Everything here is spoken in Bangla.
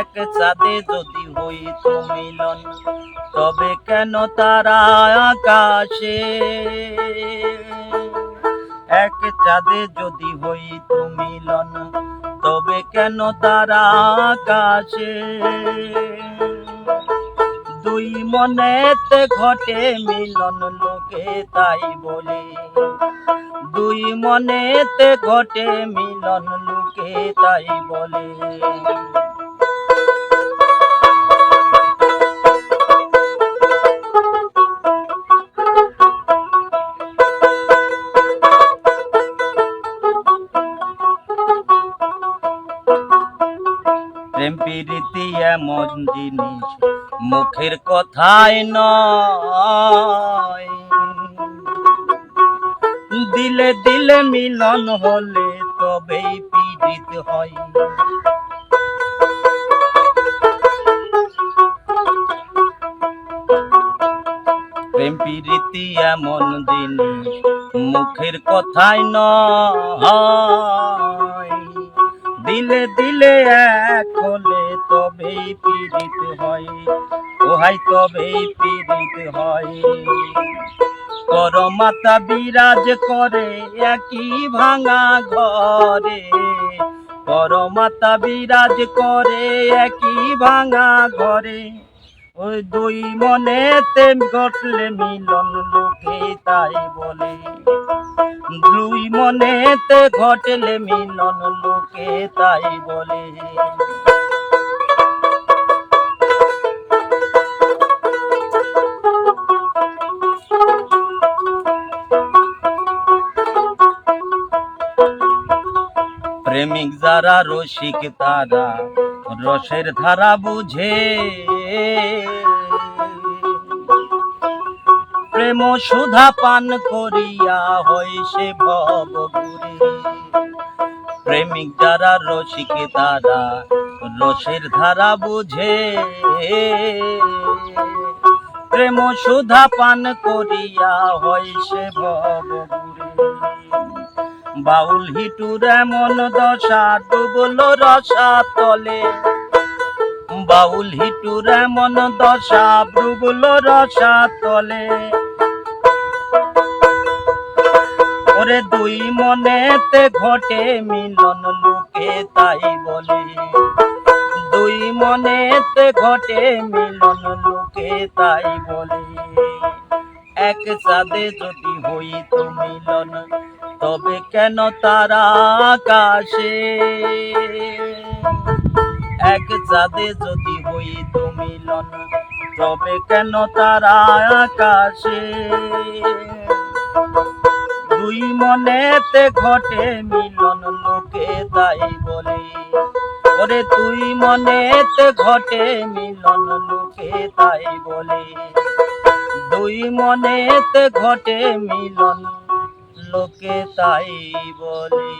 এক চাঁদে যদি হইত মিলন তবে কেন তারা আকাশে? এক চাঁদে যদি হইত মিলন তবে কেন তারা আকাশে? দুই মনেতে ঘটে মিলন লোকে তাই বলে। দুই মনেতে ঘটে মিলন লোকে তাই বলে। প্রেম প্রীতি এমন জিনিস মুখের কথাই নয়। দিলে দিলে মিলন হলে তবেই পীড়িত হয় প্রেম প্রীতি এমন জিনিস মুখের কথাই নয়। দিলে দিলে এক পীড়িত হয় ওহাই তবেই পীড়িত হয়। পরমাতা বিরাজ করে একই ভাঙা ঘরে, পরমাতা বিরাজ করে একই ভাঙা ঘরে। ওই দুই মনেতে ঘটলে মিলন লোকে তাই বলে। দুই মনে মনেতে ঘটলে মিলন লোকে তাই বলে। প্রেমিক যারা, রসিক তারা, রসের ধারা বুঝে। প্রেম সুধা পান করিয়া হয় সে ভবগুরে প্রেমিক যারা, রসিক তারা, রসের ধারা বুঝে। প্রেম সুধা পান করিয়া হয় সে ভবগুরে বাউল হিটুর এমন দশা, ডুবল রসা তলে। বাউল হিটুর এমন দশা, ডুবল রসা তলে। ওরে দুই মনেতে ঘটে মিলন লোকে তাই বলে। দুই মনেতে ঘটে মিলন লোকে তাই বলে। এক চাঁদে যদি হইত মিলন তবে কেন তারা আকাশে? এক চাঁদে যদি হইত মিলন, তবে কেন তারা আকাশে? দুই মনেতে ঘটে মিলন, লোকে তাই বলে। ওরে তুই মনেতে ঘটে মিলন, লোকে তাই বলে। দুই মনেতে ঘটে মিলন লোকে তাই বলে।